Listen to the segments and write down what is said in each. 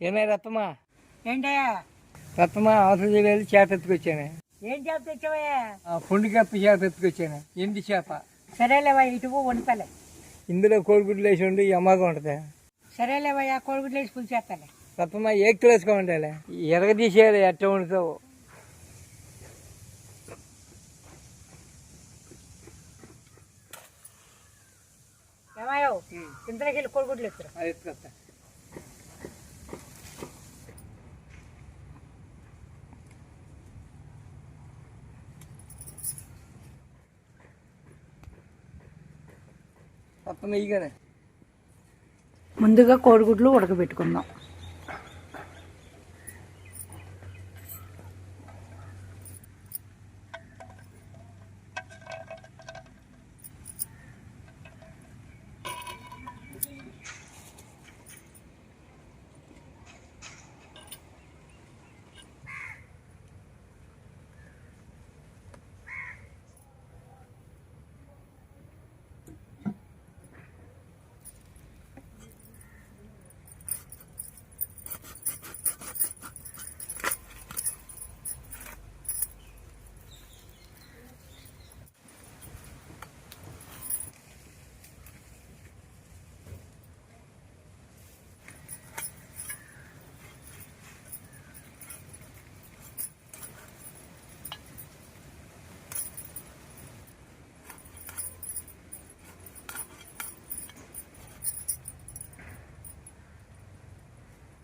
ఏమే రత్నమా? ఏంటయ్యా? రత్నమా అవసరం వెళ్ళి చేప ఎత్తుకొచ్చాను. ఏం చేప తెచ్చావయ్యా? ఆ పుండి కప్పి చేప ఎత్తుకొచ్చాను. ఎండి చేప. సరేలేవా ఇటు వండుతాలే ఇందులో కోడిగుడ్లు వేసి ఉండి అమ్మగా ఉంటుంది సరేలేవయ్యా కోడిగుడ్లు వేసి పులిచేస్తాలే. రత్నమా ఏకులు వేసుకోమంటాలే ఎరగ తీసేయాలి ఎట్ట వండుతావు? ఇంతలోకి వెళ్ళి కోడిగుడ్లు ఎత్తురా. ఎత్తుకొస్తా. తప్ప ఇగానే ముందుగా కోడిగుడ్లు ఉడకబెట్టుకుందాం.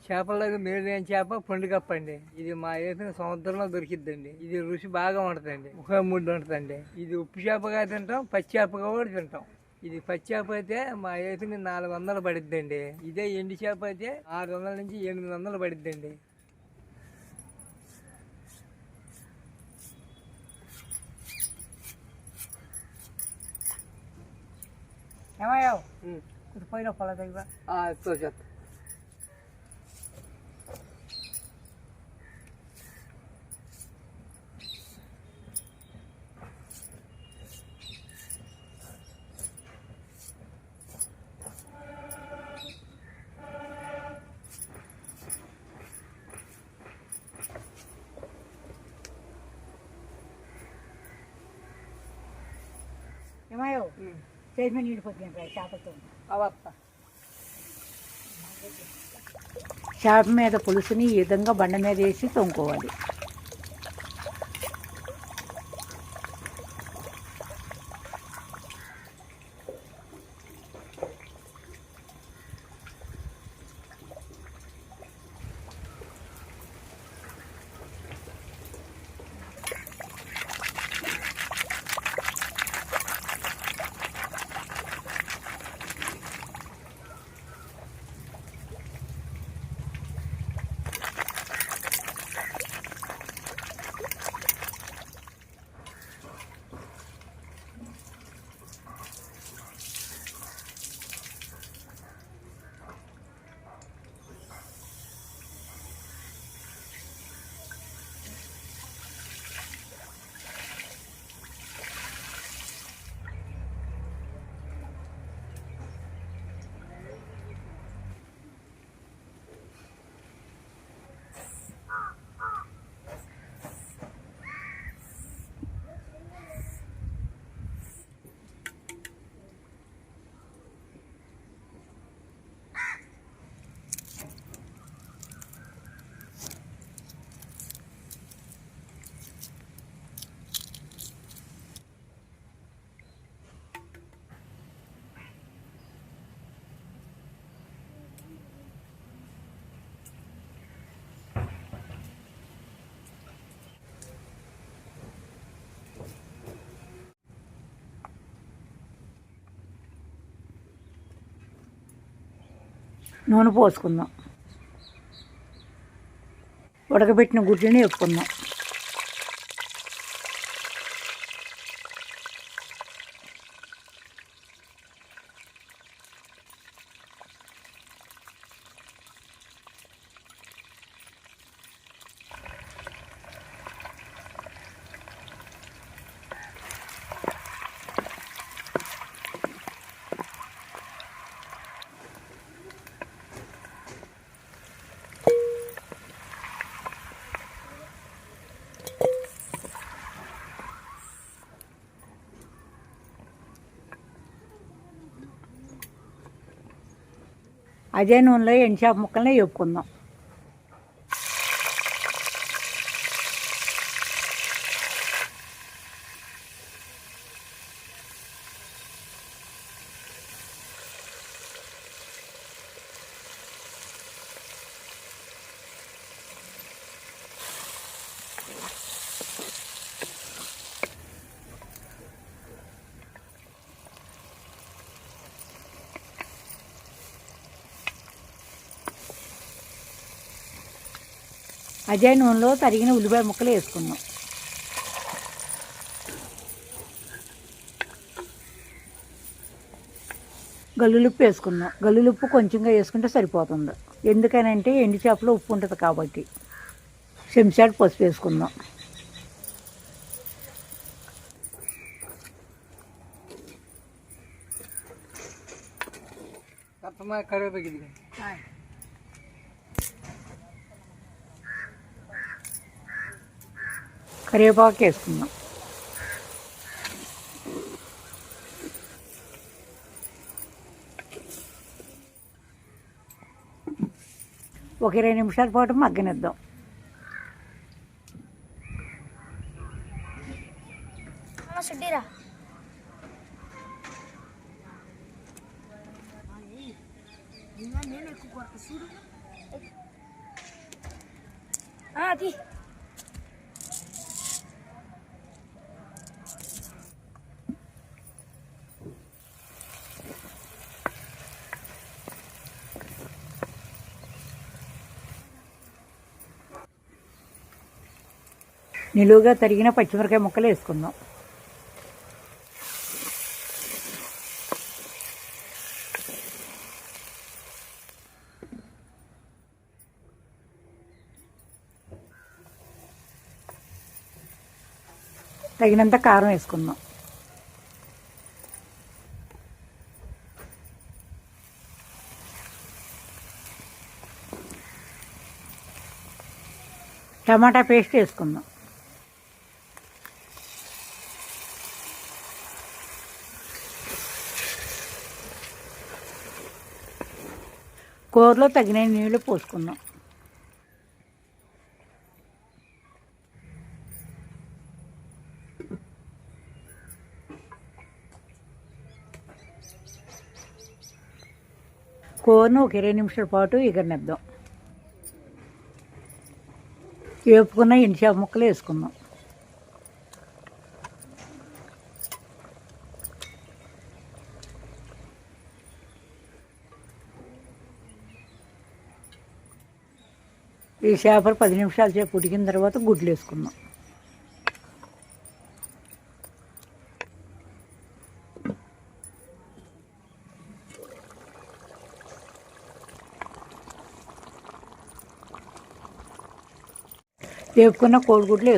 చేపల్లో మేలైన చేప పండు కప్ప అండి ఇది మా వేసిన సముద్రంలో దొరికిద్దండి. ఇది రుచి బాగా ఉంటుందండి ముఖం ముడ్డు ఉంటుందండి ఇది ఉప్పు చేపగా తింటాం పచ్చి చేపగా కూడా తింటాం. ఇది పచ్చి చేప అయితే మా వేసిన నాలుగు వందలు పడిద్దండి. ఇదే ఎండి చేప అయితే ఆరు వందల నుంచి ఎనిమిది వందలు పడిద్దండి. ఏమయ్యో ఇది పోయిన పొల దగ్గర. తోచేత మీద నీడిపోతుంది చేపలతో. చేప మీద పులుసుని ఈ విధంగా బండ మీద వేసి తొంకోవాలి నూనె పోసుకుందాం. ఉడకబెట్టిన గుడ్లని వేపుకుందాం. అదే నూనెలో ఎండు షాప్ ముక్కల్ని వేపుకుందాం. అదే నూనెలో తరిగిన ఉల్లిపాయ ముక్కలు వేసుకుందాం గల్లులుప్పు వేసుకుందాం గల్లులుప్పు కొంచెంగా వేసుకుంటే సరిపోతుంది. ఎందుకనంటే ఎండు చేపలో ఉప్పు ఉంటుంది కాబట్టి. చెంచాడు పసుపు వేసుకుందాం కరివేపాకు కరివేపాకు వేసుకుందాం. ఒక ఇరవై నిమిషాల పాటు మగ్గనిద్దాం. అది నిలువుగా తరిగిన పచ్చిమిరకాయ ముక్కలు వేసుకుందాం. తగినంత కారం వేసుకుందాం. టమాటా పేస్ట్ వేసుకుందాం. కూరలో తగిన నీళ్ళు పోసుకుందాం. కూరను ఒక ఇరవై నిమిషాల పాటు ఎగరనిద్దాం వేపుకున్న ఎండు ముక్కలు వేసుకుందాం. చేపలు పది నిమిషాల సేపు ఉడికిన తర్వాత గుడ్లు వేసుకుందాం వేపుకున్న కోడిగుడ్లు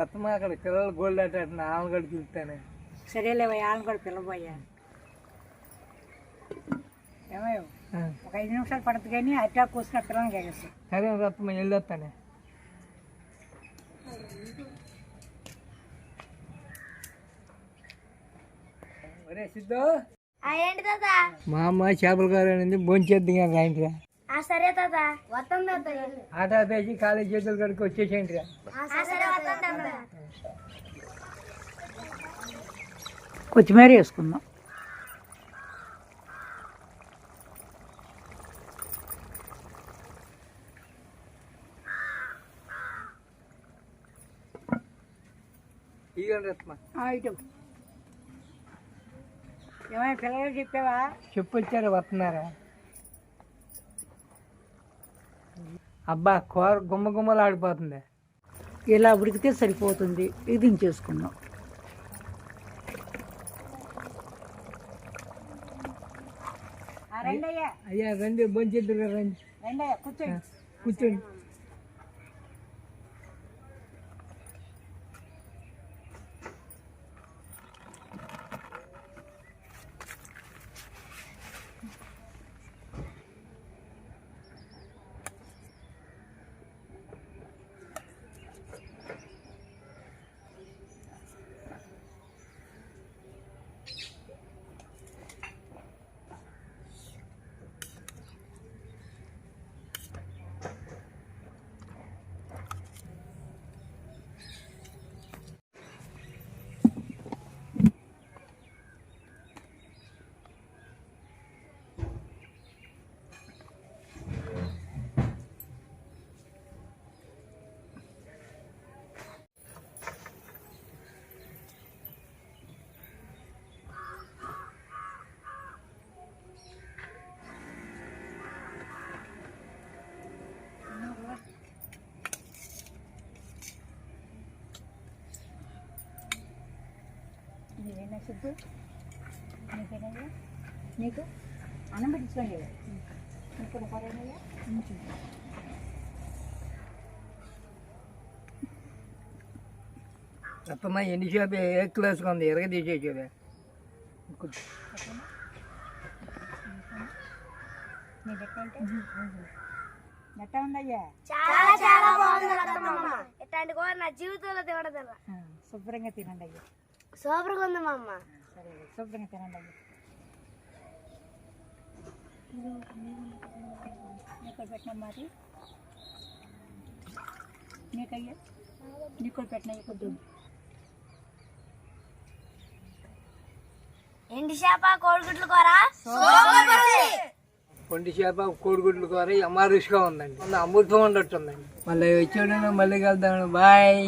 కత్తమా అక్కడ పిల్లలు గోల్డ్ ఆట ఆమె కూడా చూస్తాను సరేలేవా వాళ్ళని కూడా పిల్లబోయా ఏమయ్యో ఒక ఐదు నిమిషాలు పడుతుంది కానీ అట్టా కూర్చున్న పిల్లల్ని చేస్తాం సరే రత్తమ్మ వెళ్ళొస్తానే ఒరే సిద్ధు. ఆ ఏంటి తాత? మా అమ్మ చేపల కూర అనేది భోంచేద్దాం కానీ రాయండిరా ఆ సరే తాత. వస్తాం తాత ఆట ఆపేసి కాలేజ్ చేతులు కడుకు వచ్చేసేయండి కొత్తిమీర వేసుకుందాం. ఏమైనా పిల్లలు చెప్పావా? చెప్పొచ్చారు వస్తున్నారా? అబ్బా కూర గుమ్మ గుమ్మలు ఆడిపోతుంది. ఇలా ఉడికితే సరిపోతుంది. ఇది రెండయ్యా. అయ్యా రండి భోంచేద్దరు రండి. కూర్చోండి. కూర్చోండి. సిద్ధు నీకేనయ్యా నీకు? అన్నం పెట్టించుకోండి. ఇక్కడ పరేనయ్యా తప్పమ్మా ఎన్ని షాప్ ఏ క్లాస్ ఉంది? ఎరగ అంటే? ఎట్టా ఉందయ్యా? చాలా చాలా బాగుంది అత్తమ్మ. ఇట్లాంటి కూర? నా జీవితంలో తినడం శుభ్రంగా తినండి అయ్యా. సూపర్గా ఉంది మా అమ్మ. సరే శుభ్రంగా తినండి. నీకు పెట్టిన మరి? నీకయ్యా? నీకు పెట్టిన కొద్ది ఎండి చేప కోడిగుడ్లు కూర? పొండి చేప కోడిగుడ్లు కూర అమ్మ రుచిగా ఉందండి. అమృతం ఉండొచ్చు ఉందండి. మళ్ళీ వచ్చాడు మళ్ళీ కలుద్దాం. బాయ్.